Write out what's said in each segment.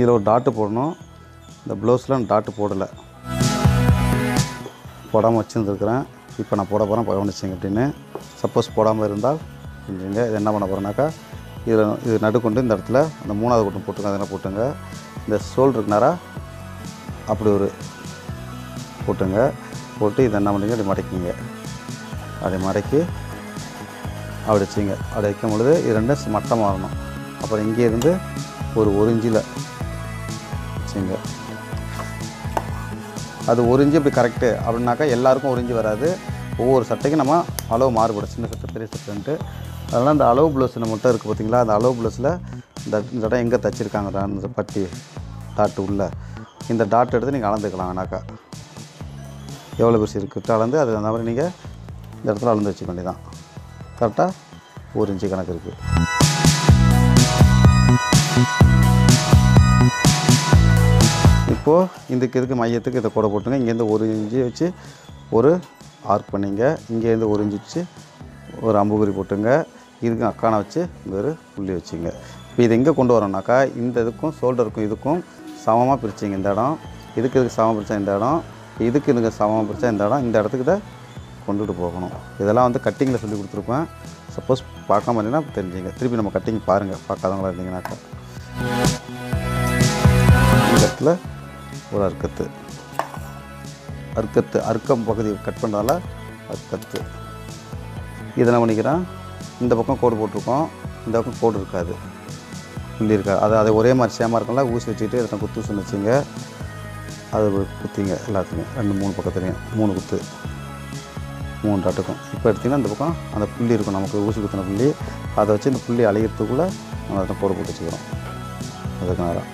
இதில் ஒரு டாட்டு போடணும். இந்த ப்ளவுஸில் நான் டாட்டு போடலை. போடாமல் வச்சுருந்துருக்குறேன். இப்போ நான் போட போகிறேன் கவனிச்சிங்க அப்படின்னு. சப்போஸ் போடாமல் இருந்தால் செஞ்சுங்க இது என்ன பண்ண போகிறேன்னாக்கா இதில் இது நடுக்கொண்டு இந்த இடத்துல அந்த மூணாவது கூட்டம் போட்டுங்க அதெல்லாம் போட்டுங்க. இந்த சோல் நேராக அப்படி ஒரு போட்டுங்க. போட்டு இதை என்ன பண்ணுங்க அப்படி மடக்கிங்க. அப்படி மடக்கி அப்படி வச்சுங்க. அப்படி வைக்கும் பொழுது இது ரெண்டும் மட்டமாக வரணும். அப்புறம் இங்கே இருந்து ஒரு ஒரு இஞ்சில் வச்சுங்க அது ஒரு இஞ்சி இப்படி கரெக்டு அப்படின்னாக்கா எல்லாருக்கும் ஒரு இஞ்சி வராது. ஒவ்வொரு சட்டைக்கும் நம்ம அளவு மாறுபடும். சின்ன சட்டை பெரிய சட்டைன்ட்டு. அதனால் அந்த அளவு ப்ளவுஸில் மட்டும் இருக்குது பார்த்தீங்களா அந்த அளவு ப்ளவுஸில் இந்த இந்த இடம் எங்கே தைச்சிருக்காங்க? அந்த பட்டி டாட்டு உள்ள. இந்த டாட் எடுத்து நீங்கள் அளந்துக்கலாம்னாக்கா எவ்வளோ பெருசு இருக்குது அளந்து அது அந்த மாதிரி நீங்கள் இந்த இடத்துல அளந்து வச்சுக்க வேண்டியதான் கரெக்டாக ஒரு இன்ச்சு கணக்கு இருக்குது இப்போது இதுக்கு இதுக்கு மையத்துக்கு இதை கூட போட்டுங்க. இங்கேருந்து ஒரு இஞ்சி வச்சு ஒரு ஆர்க் பண்ணிங்க. இங்கேருந்து ஒரு இஞ்சி வச்சு ஒரு அம்புகுறி போட்டுங்க. இதுக்கு அக்கானை வச்சு இந்த ஒரு புள்ளி வச்சுங்க. இப்போ இது எங்கே கொண்டு வரோம்னாக்கா இந்த இதுக்கும் ஷோல்டருக்கும் இதுக்கும் சமமாக பிரிச்சிங்க இந்த இடம். இதுக்கு இதுக்கு சமம் பிரித்தா இந்த இடம். இதுக்கு இதுக்கு சமமாக பிரித்தா இந்த இடம். இந்த இடத்துக்கு இதை கொண்டுகிட்டு போகணும். இதெல்லாம் வந்து கட்டிங்கில் சொல்லி கொடுத்துருப்பேன். சப்போஸ் பார்க்காம இல்லைன்னா தெரிஞ்சுங்க. திருப்பி நம்ம கட்டிங் பாருங்கள் பார்க்காதவங்களா இருந்தீங்கன்னாக்கா. இந்த இடத்துல ஒரு அர்க்கத்து. அர்க்கத்து அர்க்கம் பகுதி கட் பண்ணுறதால அர்க்கத்து. இதை என்ன பண்ணிக்கிறேன் இந்த பக்கம் கோடு போட்டிருக்கோம். இந்த பக்கம் கோடு இருக்காது. புள்ளி இருக்காது அது அதை ஒரே மாதிரி சேமாக இருக்கும்ல ஊசி வச்சுக்கிட்டு இதை குத்து ஊசி வச்சுங்க. அது குத்திங்க எல்லாத்துலேயும். ரெண்டு மூணு பக்கத்துலேயும். மூணு குத்து. மூணு டாட்டுக்கும் இப்போ எடுத்திங்கன்னா இந்த பக்கம் அந்த புள்ளி இருக்கும். நமக்கு ஊசி குத்தின புள்ளி. அதை வச்சு இந்த புள்ளி அழிகிறதுக்குள்ளே நம்ம அதை கோடு போட்டு வச்சுக்கிறோம். அதுக்கு நேரம்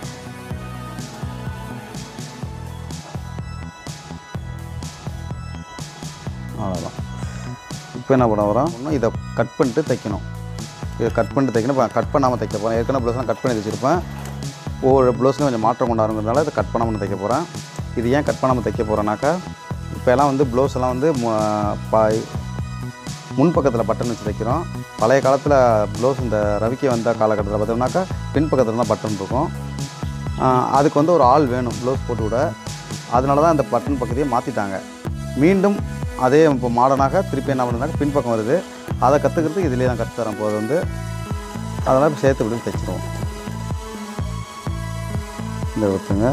இப்போ என்ன பண்ண வரோம் இன்னும் இதை கட் பண்ணிட்டு தைக்கணும். இதை கட் பண்ணிட்டு தைக்கணும். இப்போ கட் பண்ணாமல் தைக்க போகிறேன் ஏற்கனவே ப்ளவுஸ்லாம் கட் பண்ணி வச்சுருப்பேன். ஒவ்வொரு ப்ளவுஸ்லையும் கொஞ்சம் மாற்றம் கொண்டாருங்கிறதுனால இதை கட் பண்ணாமல் தைக்க போகிறேன் இது ஏன் கட் பண்ணாமல் தைக்க போகிறேன்னாக்கா இப்போ எல்லாம் வந்து ப்ளவுஸ் எல்லாம் வந்து மு- பட்டன் வச்சு தைக்கிறோம். பழைய காலத்தில் ப்ளவுஸ் இந்த ரவிக்கு வந்த காலகட்டத்தில் பார்த்தோம்னாக்கா பின் பக்கத்தில் தான் பட்டன் இருக்கும். அதுக்கு வந்து ஒரு ஆள் வேணும் ப்ளவுஸ் போட்டு விட அதனால தான் அந்த பட்டன் பக்கத்தையே மாற்றிட்டாங்க மீண்டும் அதே இப்போ மாடர்னாக திருப்பி என்ன பண்ணுறாங்க பின்பக்கம் வருது. அதை கற்றுக்கிறதுக்கு இதிலே தான் கற்றுத்தரேன் போது வந்து அதெல்லாம் இப்போ சேர்த்து விட்டு தைச்சிடுவோம் இந்த ஒருத்தங்க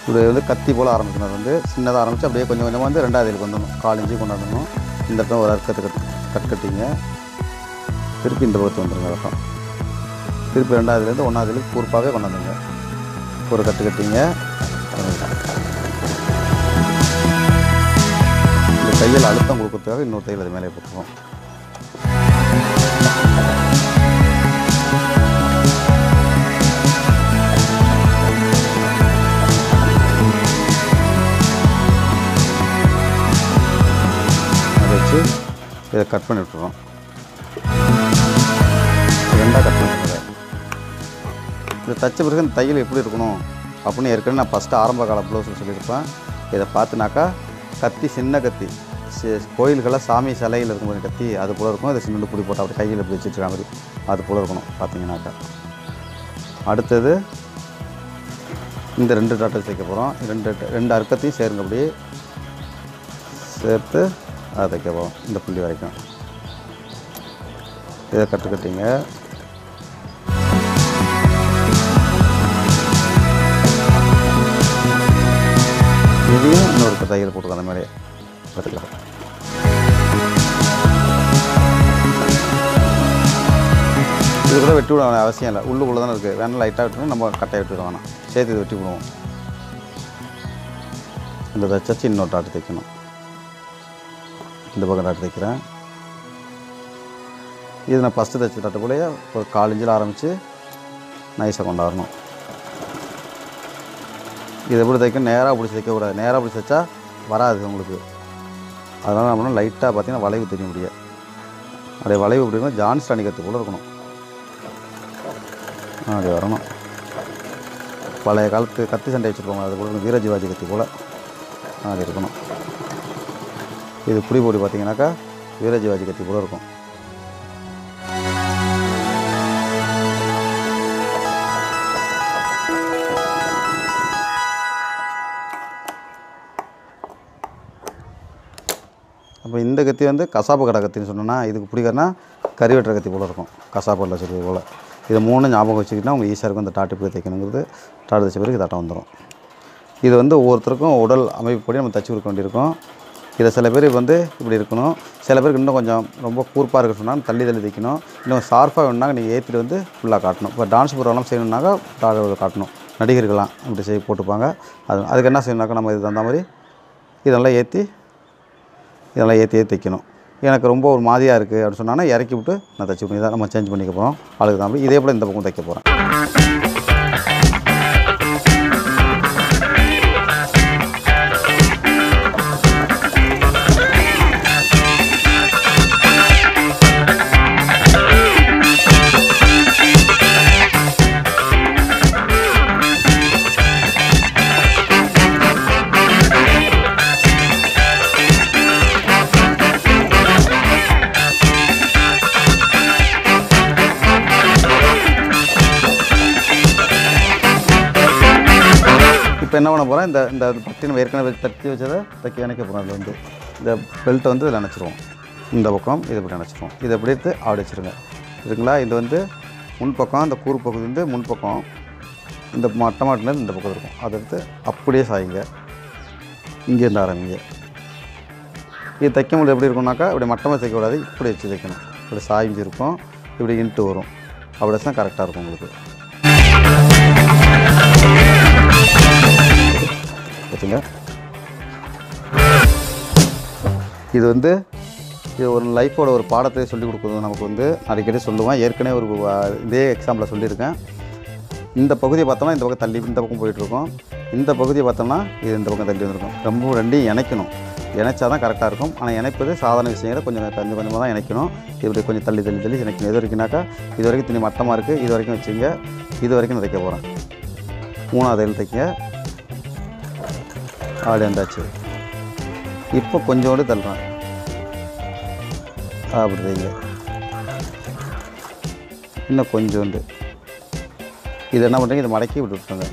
இப்படி வந்து கத்தி போல் ஆரம்பிக்கணும். அது வந்து சின்னதாக ஆரம்பித்து அப்படியே கொஞ்சம் கொஞ்சமாக வந்து ரெண்டாவது இதுக்கு வந்துடணும். காலிஞ்சி கொண்டு கொண்டாடணும் இந்த இடத்துல ஒரு அர்க்கத்தை கட் கட் கட்டிங்க. திருப்பி இந்த பக்கத்து வந்துடுங்க அர்த்தம் திருப்பி ரெண்டாவதுலேருந்து ஒன்றாவதுலேருந்து கொண்டு கொண்டாந்துங்க ஒரு கட்டு கட்டிங்க. தையல் அழுத்தம் கொடுக்கறதுக்காக இன்னொரு தையல் அது மேலே போட்டுருவோம். அதை வச்சு இதை கட் பண்ணி விட்டுறோம் ரெண்டாக கட் பண்ணிடுறேன் இந்த தச்ச பிறகு இந்த தையல் எப்படி இருக்கணும் அப்படின்னு ஏற்கனவே நான் ஃபஸ்ட்டு ஆரம்ப கால ப்ளவுஸில் சொல்லியிருப்பேன். இதை பார்த்துனாக்கா கத்தி சின்ன கத்தி கோயில்களில் சாமி சிலையில் இருக்கும் போது கத்தி அது போல் இருக்கும். இதை சின்ன குடி போட்டு அப்படி கையில் இப்படி வச்சுட்டு மாதிரி அது போல் இருக்கணும் பார்த்தீங்கன்னாக்கா அடுத்தது இந்த ரெண்டு டாட்டை தைக்க போகிறோம் ரெண்டு ரெண்டு அர்க்கத்தையும் சேருங்க அப்படி சேர்த்து அதை தைக்க போகிறோம் இந்த புள்ளி வரைக்கும். இதை கற்றுக்கிட்டீங்க இதையும் இன்னொரு தையல் போட்டுக்கோ அந்த மாதிரியே பார்த்துக்கலாம். இது கூட வெட்டி விட அவசியம் இல்லை. உள்ளுக்குள்ளே தானே இருக்குது வேணால் லைட்டாக விட்டுணும் நம்ம கட்டாக விட்டு வேணாம். சேர்த்து இதை வெட்டி விடுவோம். இந்த தச்சு இன்னொரு டாட்டு தைக்கணும். இந்த பக்கம் டாட்டு தைக்கிறேன். இது நான் ஃபஸ்ட்டு தைச்ச டாட்டு ஒரு கால் ஆரம்பித்து நைஸாக கொண்டாடணும். இது எப்படி தைக்கணும் நேராக பிடிச்சி தைக்கக்கூடாது. நேராக பிடிச்சி தைச்சா வராது உங்களுக்கு. அதனால் நம்ம லைட்டாக பார்த்தீங்கன்னா வளைவு தெரிய முடியாது அப்படியே வளைவு அப்படின்னா ஜான்ஸ் அணிக்கிறதுக்குள்ளே இருக்கணும். அப்படி வரணும். பழைய காலத்து கத்தி சண்டை வச்சுருப்பாங்க அது போல வீரஜிவாஜி கத்தி போல் அது இருக்கணும். இது புடி போடி பார்த்தீங்கன்னாக்கா வீரஜிவாஜி கத்தி போல் இருக்கும். அப்போ இந்த கத்தி வந்து கசாப்பு கடை கத்தின்னு சொன்னோன்னா இதுக்கு பிடிக்கிறனா கறி வெட்டுற கத்தி போல் இருக்கும். கசாப்பில் வச்சுருக்கிறது போல். இது மூணு ஞாபகம் வச்சுக்கிட்டால் உங்கள் ஈஸியாக இருக்கும் இந்த டாட்டு இப்படி தைக்கணுங்கிறது டாட்டு தைச்ச பிறகு தட்டம் வந்துடும் இது வந்து ஒவ்வொருத்தருக்கும் உடல் அமைப்புப்படி நம்ம தச்சு கொடுக்க வேண்டியிருக்கும். இதை சில பேர் வந்து இப்படி இருக்கணும். சில பேருக்கு இன்னும் கொஞ்சம் ரொம்ப கூர்ப்பாக இருக்க சொன்னால் தள்ளி தள்ளி தைக்கணும் இன்னும் ஷார்ப்பாக வேணும்னா நீங்கள் ஏற்றிட்டு வந்து ஃபுல்லாக காட்டணும். இப்போ டான்ஸ் ப்ரோக்ராம் செய்யணுன்னாக்கா டாக காட்டணும். நடிகர்கள்லாம் இப்படி செய்ய போட்டுப்பாங்க. அது அதுக்கு என்ன செய்யணுனாக்கா நம்ம இது தகுந்த மாதிரி இதெல்லாம் ஏற்றி இதெல்லாம் ஏற்றி ஏற்றி தைக்கணும் எனக்கு ரொம்ப ஒரு மாதிரியாக இருக்குது அப்படின்னு சொன்னால் இறக்கி விட்டு நான் தைச்சி விட்டு இதை நம்ம சேஞ்ச் பண்ணிக்க போகிறோம் அதுக்கு தான் இதே போல் இந்த பக்கம் தைக்க போகிறேன் இப்போ என்ன பண்ண போகிறேன் இந்த இந்த பட்டி நம்ம ஏற்கனவே தட்டி வச்சதை தைக்க இணைக்க போகிறோம் அதில் வந்து இந்த பெல்ட்டை வந்து இதில் நினச்சிருவோம் இந்த பக்கம் இதை இப்படி நினச்சிருவோம் இதை இப்படி எடுத்து ஆடி வச்சுருங்க. சரிங்களா இது வந்து முன்பக்கம் இந்த கூறு பகுதி வந்து முன்பக்கம் இந்த மட்டை மாட்டிலேருந்து இந்த பக்கம் இருக்கும். அதை எடுத்து அப்படியே சாயுங்க. இங்கேருந்து ஆரம்பிங்க. இது தைக்கும்போது எப்படி இருக்கும்னாக்கா இப்படி மட்டமாக தைக்கக்கூடாது. இப்படி வச்சு தைக்கணும். இப்படி சாய்ஞ்சு இருக்கும். இப்படி இன்ட்டு வரும். அப்படி தான் கரெக்டாக இருக்கும் உங்களுக்கு. பார்த்தீங்க இது வந்து இது ஒரு லைஃபோட ஒரு பாடத்தை சொல்லிக் கொடுக்குறது. நமக்கு வந்து அடிக்கடி சொல்லுவேன். ஏற்கனவே ஒரு இதே எக்ஸாம்பிளில் சொல்லியிருக்கேன். இந்த பகுதியை பார்த்தோம்னா இந்த பக்கம் தள்ளி இந்த பக்கம் போயிட்டுருக்கோம். இந்த பகுதியை பார்த்தோம்னா இது இந்த பக்கம் தள்ளி வந்திருக்கும். ரொம்ப ரெண்டையும் இணைக்கணும். இணைச்சா தான் கரெக்டாக இருக்கும். ஆனால் இணைப்பது சாதாரண விஷயங்களை கொஞ்சம் கொஞ்சம் கொஞ்சமாக தான் இணைக்கணும். இப்படி கொஞ்சம் தள்ளி தள்ளி தள்ளி இணைக்கணும். எது வரைக்கும்னாக்கா இது வரைக்கும் துணி மட்டமாக இருக்குது இது வரைக்கும் வச்சுங்க. இது வரைக்கும் நான் தைக்க போகிறேன் மூணாவது எழு தைக்க ஆடி வந்தாச்சு. இப்போ கொஞ்சோண்டு தள்ளுறான். அப்படி தைங்க இன்னும் கொஞ்சோண்டு. இது என்ன பண்ணுறீங்க? இதை மடக்கி விட்டு விட்டுருங்க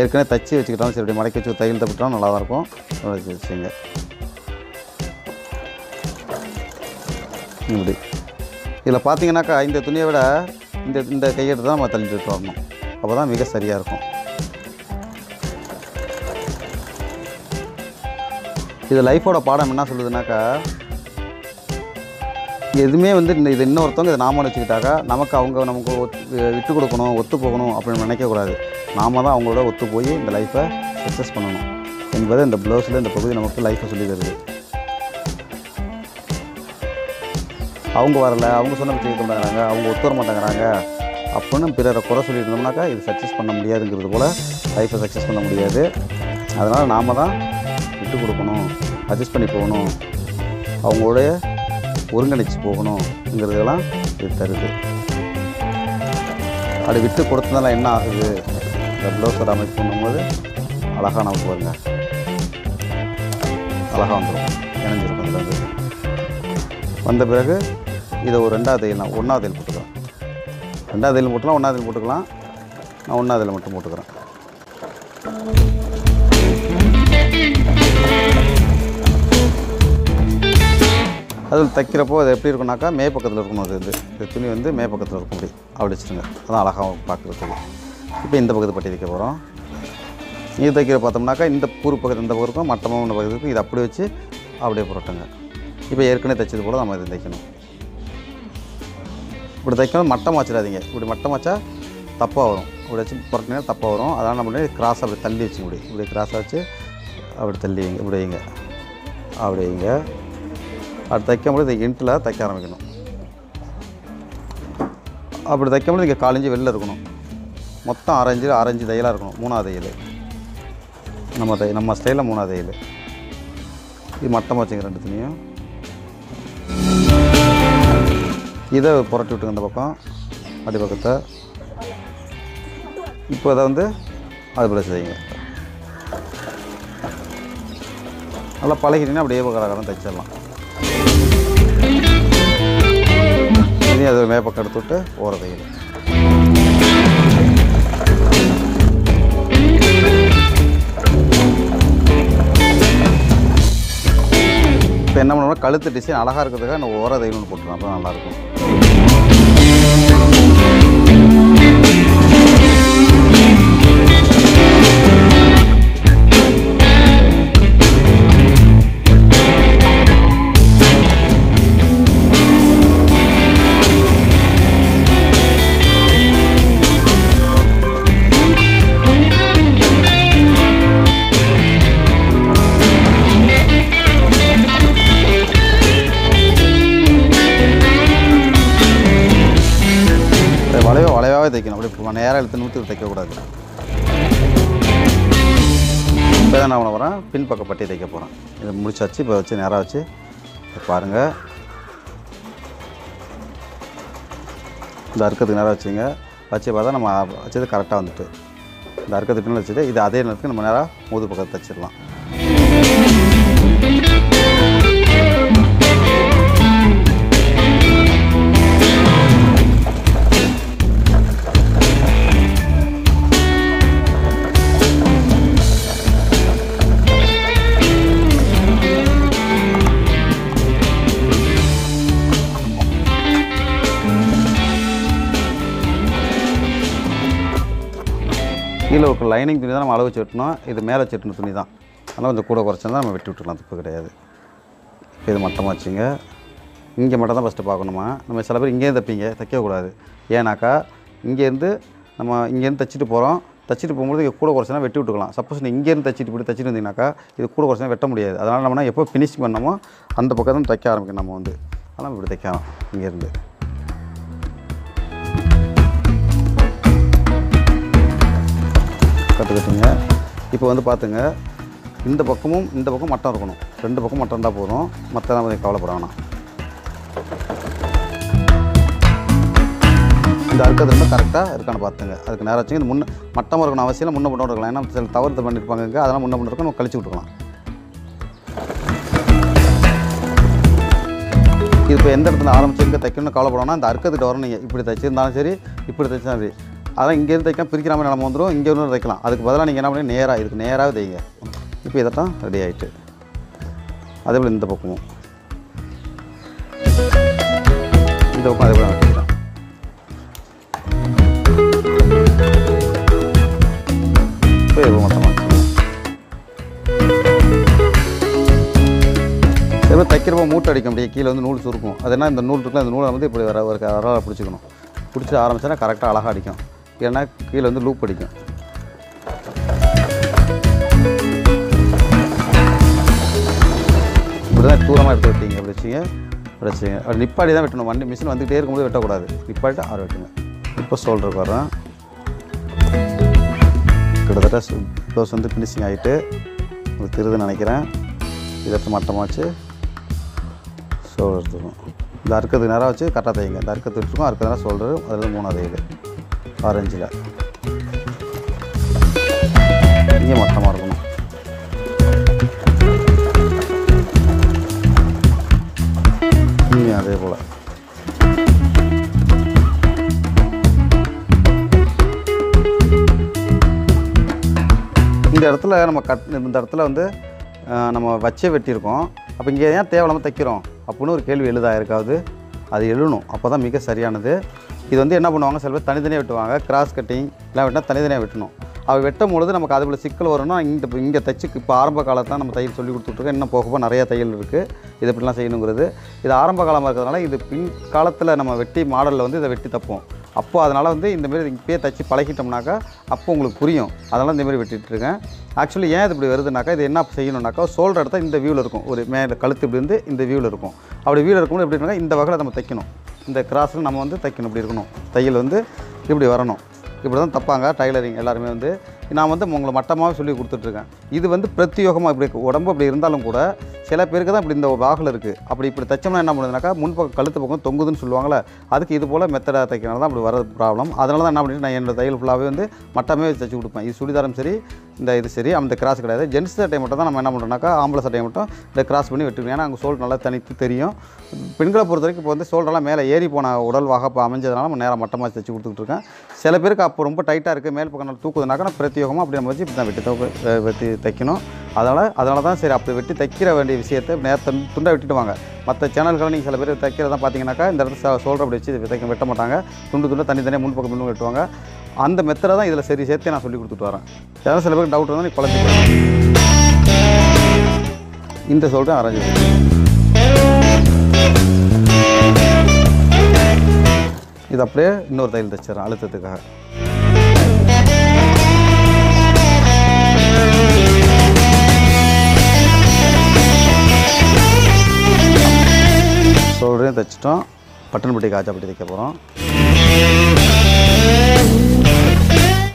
ஏற்கனவே தச்சு வச்சுக்கிட்டாலும் சரி இப்படி மடக்கி வச்சு தையல் தப்பிட்டாலும் நல்லா தான் இருக்கும். வச்சு வச்சுங்க இப்படி. இதில் பார்த்தீங்கன்னாக்கா இந்த துணியை விட இந்த இந்த கையெடுத்து தான் நம்ம தள்ளிட்டு விட்டு வரணும் அப்போ தான் மிக சரியாக இருக்கும். இது லைஃபோட பாடம் என்ன சொல்லுதுனாக்கா எதுவுமே வந்து இந்த இது இன்னொருத்தவங்க இதை நாம வச்சுக்கிட்டாக்கா நமக்கு அவங்க நமக்கு ஒத்து விட்டு கொடுக்கணும் ஒத்து போகணும் அப்படின்னு நினைக்கக்கூடாது நாம தான் அவங்களோட ஒத்து போய் இந்த லைஃப்பை சக்ஸஸ் பண்ணணும் என்பது இந்த ப்ளவுஸில் இந்த பகுதி நமக்கு லைஃப்பை சொல்லி தருது. அவங்க வரல அவங்க சொன்ன பிச்சை கேட்க மாட்டேங்கிறாங்க அவங்க ஒத்து வர மாட்டேங்கிறாங்க அப்படின்னு பிறரை குறை சொல்லிட்டு இருந்தோம்னாக்கா இது சக்ஸஸ் பண்ண முடியாதுங்கிறது போல் லைஃப்பை சக்ஸஸ் பண்ண முடியாது. அதனால் நாம தான் விட்டு கொடுக்கணும் அட்ஜஸ்ட் பண்ணி போகணும் அவங்களுடைய ஒருங்கிணைச்சு போகணுங்கிறதெல்லாம் இது தருது. அப்படி விட்டு கொடுத்ததால என்ன ஆகுது? இந்த ப்ளவுஸோட அமைப்பு பண்ணும்போது அழகாக நமக்கு வருங்க. அழகாக வந்துடும் இணைஞ்சிருக்கும் இதில் வந்து வந்த பிறகு இதை ஒரு ரெண்டாவது தையல் நான் ஒன்றாவது தையல் போட்டுக்கிறேன். ரெண்டாவது தையல் போட்டுக்கலாம் ஒன்றாவது தையல் போட்டுக்கலாம். நான் ஒன்றாவது தையல் மட்டும் போட்டுக்கிறேன். அதில் தைக்கிறப்போ அது எப்படி இருக்கும்னாக்கா மே பக்கத்தில் இருக்கணும் அது வந்து. இந்த துணி வந்து மே பக்கத்தில் இருக்கும் அப்படி. அப்படி வச்சுருங்க. அதான் அழகாக பார்க்குறதுக்கு இப்போ இந்த பக்கத்து பட்டி தைக்க போகிறோம் இது தைக்கிற பார்த்தோம்னாக்கா இந்த பூர் பக்கத்து இந்த பக்கம் இருக்கும். மட்டமாக ஒன்று பக்கத்துக்கு இது அப்படி வச்சு அப்படியே புரட்டுங்க இப்போ ஏற்கனவே தைச்சது போல் நம்ம இதை தைக்கணும். இப்படி தைக்கணும் மட்டம் வச்சிடாதீங்க இப்படி மட்டம் வச்சா தப்பாக வரும். இப்படி வச்சு புரட்டினா தப்பாக வரும். அதனால் நம்ம கிராஸாக அப்படி தள்ளி வச்சு இப்படி இப்படி கிராஸாக வச்சு அப்படி தள்ளி வைங்க. இப்படி வைங்க. அப்படி வைங்க. அப்படி தைக்கும்போது இதை இன்ட்டில் தைக்க ஆரம்பிக்கணும். அப்படி தைக்கும்போது இங்கே காலஞ்சி வெளில இருக்கணும். மொத்தம் ஆரஞ்சு ஆரஞ்சு தையலாக இருக்கணும் மூணாவது தையல். நம்ம தை நம்ம ஸ்டைலில் மூணாவது தையல். இது மட்டமாக வச்சுங்க ரெண்டு துணியும். இதை புரட்டி விட்டுங்க இந்த பக்கம் அடி பக்கத்தை. இப்போ இதை வந்து அது போல செய்யுங்க. நல்லா பழகிட்டீங்கன்னா அப்படியே கரகரம் தைச்சிடலாம். இதையும் அதை மேப்பக்கம் எடுத்து விட்டு ஓர இப்போ என்ன பண்ணுவோம்னா கழுத்து டிசைன் அழகாக இருக்கிறதுக்காக நான் ஓர தைலன்னு ஒன்று போட்டுருவோம். அப்போ நல்லாயிருக்கும் நூற்றி இப்போ தான் நான் வரேன். பின்பக்க பட்டி தைக்க போகிறேன் இதை முடிச்சாச்சு. இப்போ வச்சு நேராக வச்சு பாருங்கள் இந்த அறுக்கிறதுக்கு நேராக வச்சுங்க. வச்சு பார்த்தா நம்ம வச்சது கரெக்டாக வந்துட்டு. இந்த அறுக்கிறதுக்கு பின்னால் வச்சுட்டு இது அதே நேரத்துக்கு நம்ம நேராக மூது பக்கத்தை தைச்சிடலாம் கீழே ஒரு லைனிங் துணி தான் நம்ம அளவு வச்சு இது மேலே வச்சு வெட்டின துணி தான். அதனால் கொஞ்சம் கூட குறைச்சா நம்ம வெட்டி விட்டுக்கலாம் தப்பு கிடையாது. இப்போ இது மட்டமாக வச்சுங்க. இங்கே மட்டும் தான் ஃபஸ்ட்டு பார்க்கணுமா? நம்ம சில பேர் இங்கேயும் தைப்பீங்க. தைக்கக்கூடாது. ஏன்னாக்கா இங்கேருந்து நம்ம இங்கேருந்து தைச்சிட்டு போகிறோம் தைச்சிட்டு போகும்போது இங்கே கூட குறைச்சினா வெட்டி விட்டுக்கலாம். சப்போஸ் நீங்கள் இங்கேருந்து தைச்சிட்டு இப்படி தைச்சிட்டு வந்தீங்கன்னாக்கா இது கூட குறைச்சினா வெட்ட முடியாது. அதனால் நம்ம எப்போ ஃபினிஷிங் பண்ணமோ அந்த பக்கம் தான் தைக்க ஆரம்பிக்கணும் நம்ம வந்து. அதனால் இப்படி தைக்கலாம் இங்கேருந்து போட்டுக்கிட்டுங்க. இப்போ வந்து பார்த்துங்க இந்த பக்கமும் இந்த பக்கம் மட்டம் இருக்கணும். ரெண்டு பக்கம் மட்டம் இருந்தால் போதும். மற்ற கொஞ்சம் கவலைப்பட வேணாம். இந்த அறுக்கிறது இருந்தால் கரெக்டாக இருக்கான்னு பார்த்துங்க அதுக்கு நேரம் வச்சுங்க. இந்த முன்ன மட்டமாக இருக்கணும் அவசியம் இல்லை முன்ன பண்ண இருக்கலாம் ஏன்னா சில தவறு பண்ணியிருப்பாங்க இங்கே அதெல்லாம் முன்ன பண்ண இருக்கும் நம்ம கழிச்சு விட்டுக்கலாம் இப்போ எந்த இடத்துல ஆரம்பிச்சு எங்கே தைக்கணும்னு கவலைப்படணும்னா இந்த அறுக்கிறதுக்கு வரணும். நீங்கள் இப்படி தைச்சிருந்தாலும் சரி இப்படி தைச்சாலும் சரி. அதான் இங்கேருந்து தைக்கலாம் பிரிக்கிற மாதிரி நிலம வந்துடும் இங்கே இருந்து தைக்கலாம். அதுக்கு பதிலாக நீங்கள் என்ன பண்ணி நேராக இதுக்கு நேராக தைங்க. இப்போ இதைத்தான் ரெடி ஆகிட்டு அதே போல் இந்த பக்கமும். இந்த பக்கம் அதே போல் வச்சுக்கிறேன் இப்போ எவ்வளோ மொத்தமாக இதே தைக்கிறப்ப மூட்டை அடிக்க முடியும் கீழே வந்து நூல் சுருக்கும். அது என்ன இந்த நூல் இருக்குல்ல இந்த நூலை வந்து இப்படி வர ஒரு வரலாறு பிடிச்சிக்கணும். பிடிச்சி ஆரம்பிச்சோன்னா கரெக்டாக அழகாக அடிக்கும். இல்லைன்னா கீழே வந்து லூப் அடிக்கும். இப்படி தான் தூரமாக எடுத்து விட்டீங்க அப்படி வச்சிங்க அப்படி வச்சுங்க. அப்படி நிப்பாடி தான் வெட்டணும். வண்டி மிஷின் வந்துக்கிட்டே இருக்கும்போது வெட்டக்கூடாது. நிப்பாட்டி ஆறு வெட்டுங்க. இப்போ சோல்டருக்கு வரோம் கிட்டத்தட்ட ப்ளவுஸ் வந்து ஃபினிஷிங் ஆகிட்டு உங்களுக்கு திருதுன்னு நினைக்கிறேன். இதற்கு மட்டமாக வச்சு ஷோல்டர் எடுத்துக்கணும். இந்த அறுக்கிறதுக்கு நேரம் வச்சு கரெக்டாக தைங்க இந்த அறுக்கிறது வச்சுருக்கோம் அறுக்கிறது நேரம் ஷோல்டர் அதில் மூணாவது தையுது ஆரஞ்சில். இங்கே மட்டமாக இருக்கணும். இங்கே அதே போல். இந்த இடத்துல நம்ம கட் இந்த இடத்துல வந்து நம்ம வச்சே வெட்டியிருக்கோம். அப்போ இங்கே ஏன் தேவையில்லாமல் தைக்கிறோம்? அப்படின்னு ஒரு கேள்வி எழுதா இருக்காது அது எழுணும். அப்போ தான் மிக சரியானது. இது வந்து என்ன பண்ணுவாங்க? சில பேர் தனித்தனியாக வெட்டுவாங்க. கிராஸ் கட்டிங் எல்லாம் வெட்டினா தனித்தனியாக வெட்டணும். அவள் வெட்டும் பொழுது நமக்கு அது போல் சிக்கல் வரும்னா இந்த இங்கே தைச்சு இப்போ ஆரம்ப காலத்தில் நம்ம தையல் சொல்லி கொடுத்துட்ருக்கோம் இன்னும் போக போக நிறைய தையல் இருக்குது இது இப்படிலாம் செய்யணுங்கிறது. இது ஆரம்ப காலமாக இருக்கிறதுனால இது பின் காலத்தில் நம்ம வெட்டி மாடலில் வந்து இதை வெட்டி தப்போம். அப்போது அதனால் வந்து இந்தமாரி இப்பயே தைச்சி பழகிட்டோம்னாக்கா அப்போ உங்களுக்கு புரியும். அதனால் இந்தமாரி மாதிரி இருக்கேன். ஆக்சுவலி ஏன் இது இப்படி வருதுனாக்கா இது என்ன செய்யணும்னாக்கா சோல்டர் இடத்த இந்த வியூவில் இருக்கும். ஒரு மேலே கழுத்து இப்படி இருந்து இந்த வியூவில் இருக்கும். அப்படி வியூவில் இருக்கும்போது எப்படி இந்த வகையில் நம்ம தைக்கணும். இந்த கிராஸில் நம்ம வந்து தைக்கணும் இப்படி இருக்கணும். தையல் வந்து இப்படி வரணும். இப்படி தான் தப்பாங்க டைலரிங் எல்லாருமே வந்து. நான் வந்து உங்களை மட்டமாகவே சொல்லி கொடுத்துட்ருக்கேன் இது வந்து பிரத்யோகமாக இப்படி உடம்பு அப்படி இருந்தாலும் கூட சில பேருக்கு தான் இப்படி இந்த வாகில் இருக்குது அப்படி இப்படி தைச்சோம்னா என்ன பண்ணுதுனாக்கா முன்பக்கம் கழுத்து பக்கம் தொங்குதுன்னு சொல்லுவாங்களே அதுக்கு இது போல் மெத்தடாக தைக்கிறனால தான் அப்படி வர ப்ராப்ளம் அதனால தான் என்ன பண்ணிட்டு நான் என்னோட தையல் ஃபுல்லாகவே வந்து மட்டமே தைச்சு கொடுப்பேன். இது சுடிதாரம் சரி இந்த இது சரி அந்த கிராஸ் கிடையாது. ஜென்ஸ் சட்டை மட்டும் தான் நம்ம என்ன பண்ணுறோம்னாக்கா ஆம்பளை சட்டை மட்டும் இந்த கிராஸ் பண்ணி வெட்டுக்கணும் ஏன்னா அங்கே சோல் நல்லா தனித்து தெரியும். பெண்களை பொறுத்த வரைக்கும் இப்போ வந்து சோல்டெல்லாம் மேலே ஏறி போன உடல் வாகப்போ அமைஞ்சதுனால நம்ம நேராக மட்டமாக தைச்சி கொடுத்துட்டு இருக்கேன் சில பேருக்கு அப்போ ரொம்ப டைட்டாக இருக்குது மேல் பக்கம் நல்லா தூக்குதுனாக்கா நான் பிரத்யேகமாக அப்படி நம்ம வச்சு இப்படி தான் வெட்டி வெட்டி தைக்கணும். அதனால் அதனால தான் சரி அப்படி வெட்டி தைக்கிற வேண்டிய விஷயத்தை நேரத்தை துண்டை விட்டுட்டு வாங்க. மற்ற சேனல்களை நீங்கள் சில பேர் தைக்கிறதான் பார்த்தீங்கன்னாக்கா இந்த இடத்துல சோல்டர் அப்படி வச்சு தைக்க வெட்ட மாட்டாங்க. துண்டு துண்டு தனி தனியாக முன்பக்கம் வெட்டுவாங்க. அந்த மெத்தடை தான் இதில் சரி சேர்த்து நான் சொல்லி கொடுத்துட்டு வரேன். ஏதாவது சில பேர் ஏதாவது டவுட் இருந்தால் நீ குழந்தை இந்த சொல்கிறேன் அரைஞ்சு இது அப்படியே இன்னொரு தையல் தைச்சிடறேன் அழுத்தத்துக்காக. சொல்கிறேன் தைச்சிட்டோம். பட்டன் பட்டி தைக்க போகிறோம்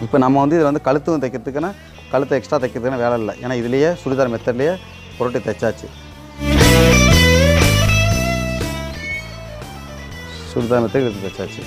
இப்போ நம்ம வந்து இதில் வந்து கழுத்தும் தைக்கிறதுக்குன்னா கழுத்தை எக்ஸ்ட்ரா தைக்கிறதுக்கு வேலை இல்லை. ஏன்னா இதுலேயே சுடிதார் மெத்தட்லேயே புரட்டி தைச்சாச்சு. சுடிதார் மெத்தட் எடுத்து தைச்சாச்சு.